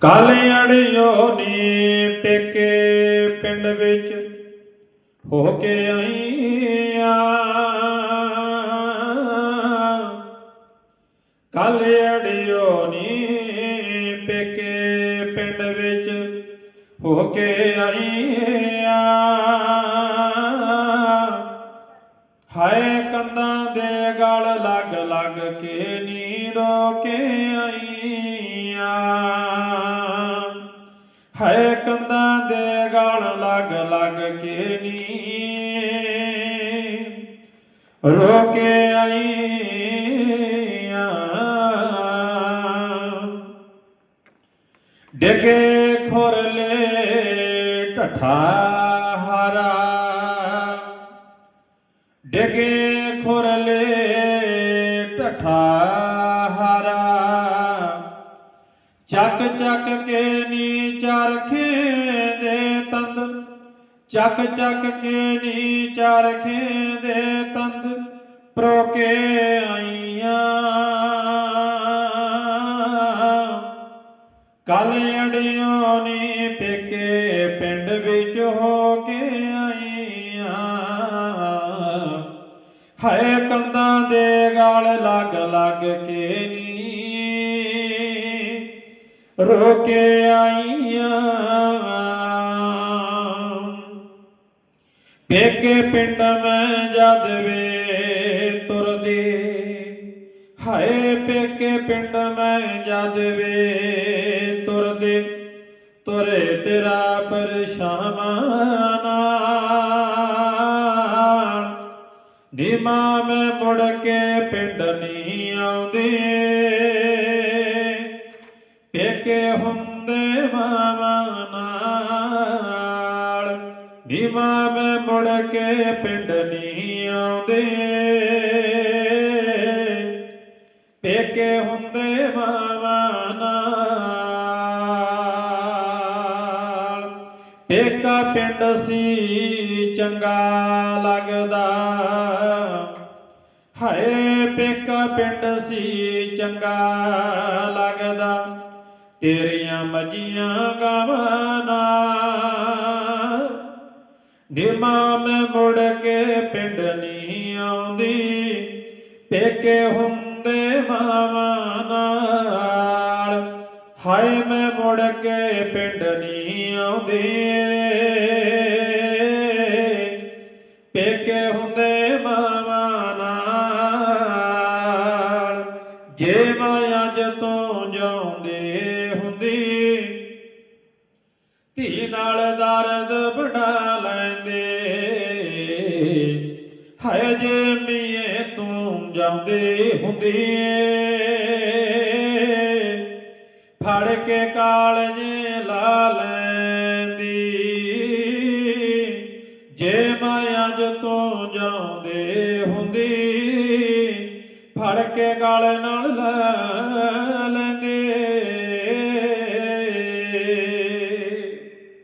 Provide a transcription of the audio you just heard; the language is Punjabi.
ਕੱਲ ਅੜਿਓ ਨੀ ਪੇਕੇ ਪਿੰਡ ਵਿੱਚ, ਹੋ ਕੇ ਆਈਆਂ। ਕੱਲ ਅੜਿਓ ਨੀ ਪੇਕੇ ਪਿੰਡ ਵਿੱਚ, ਹੋ ਕੇ ਆਈਆਂ। ਹਾਏ ਕੰਦਾਂ ਦੇ ਗਲ ਲੱਗ ਲੱਗ ਕੇ ਨੀ ਰੋ ਰੋਕੇ ਆਈਆਂ। ਹਾਏ ਕੰਦਾਂ ਦੇ ਗਲ ਲੱਗ ਲੱਗ ਕੇ ਨੀ। ਰੋਕੇ ਆਈਆਂ। ਡਿਗੇ ਖੋਰਲੇ ਢਠਾ ਹਰਾ। ਡਿਗੇ ਖੁਰਲੇ ਢਠਾ ਚੱਕ ਚੱਕ ਕੇ ਨੀ ਚਰਖੇ ਦੇ ਤੰਦ। ਚੱਕ ਚੱਕ ਕੇ ਨੀ ਚਰਖੇ ਦੇ ਤੰਦ ਪ੍ਰੋਕੇ ਆਈਆਂ। ਕੱਲ ਅੜਿਓ ਨੀ ਪੇਕੇ ਪਿੰਡ ਵਿੱਚ ਹੋ ਕੇ ਆਈਆਂ। ਹਾਏ ਕੰਦਾਂ ਦੇ ਗਾਲ ਲੱਗ ਲੱਗ ਕੇ ਨੀ ਰੋਕੇ ਆਈਆਂ। ਪੇਕੇ ਪਿੰਡ ਮੈਂ ਜਦ ਵੇ ਤੁਰਦੀ, ਹਾਏ ਪੇਕੇ ਪਿੰਡ ਮੈਂ ਜਦ ਵੇ ਤੁਰਦੇ, ਤੁਰੇ ਤੇਰਾ ਪਰਛਾਵਾਂ ਨਾਲ ਨੀਮਾ ਮੈਂ ਮੁੜ ਕੇ ਪਿੰਡ ਨਹੀਂ ਆਉਂਦੀ। ਕੇ ਹੁੰਦੇ ਮਾਵਾ ਨਾਲ। ਨੀਮਾ ਮੈਂ ਮੁੜ ਕੇ ਪਿੰਡ ਨਹੀਂ ਆਉਂਦੇ। ਪੇਕੇ ਹੁੰਦੇ ਮਾਵਾ ਨਾਲ। ਪੇਕਾ ਪਿੰਡ ਸੀ, ਚੰਗਾ ਲੱਗਦਾ। ਹਾਏ, ਪੇਕਾ ਪਿੰਡ ਸੀ, ਚੰਗਾ ਲੱਗਦਾ। ਤੇਰੀਆਂ ਮੱਜੀਆਂ ਗਾਵਾਂ ਨਾਲ। ਨਿਮਾ ਮੈਂ ਮੁੜ ਕੇ ਪਿੰਡ ਨਹੀਂ ਆਉਂਦੀ, ਪੇਕੇ ਹੁੰਦੇ ਮਾਵਾਂ ਨਾਲ। ਹਾਏ ਮੈਂ ਮੁੜ ਕੇ ਪਿੰਡ ਨਹੀਂ ਆਉਂਦੀ। ਧੀ ਨਾਲ ਦਰਦ ਬਣਾ ਲੈਂਦੇ। ਹਾਏ ਜੇ ਮੀਏ ਤੂੰ ਜਾਂਦੇ ਹੁੰਦੀ ਫੜ ਕੇ ਕਾਲਜੇ ਲਾ ਲੈਂਦੀ। ਜੇ ਮਾਇਆ ਜ ਤੂੰ ਜਾਂਦੇ ਹੁੰਦੀ ਫੜ ਕੇ ਗਲ ਨਾਲ ਲੈ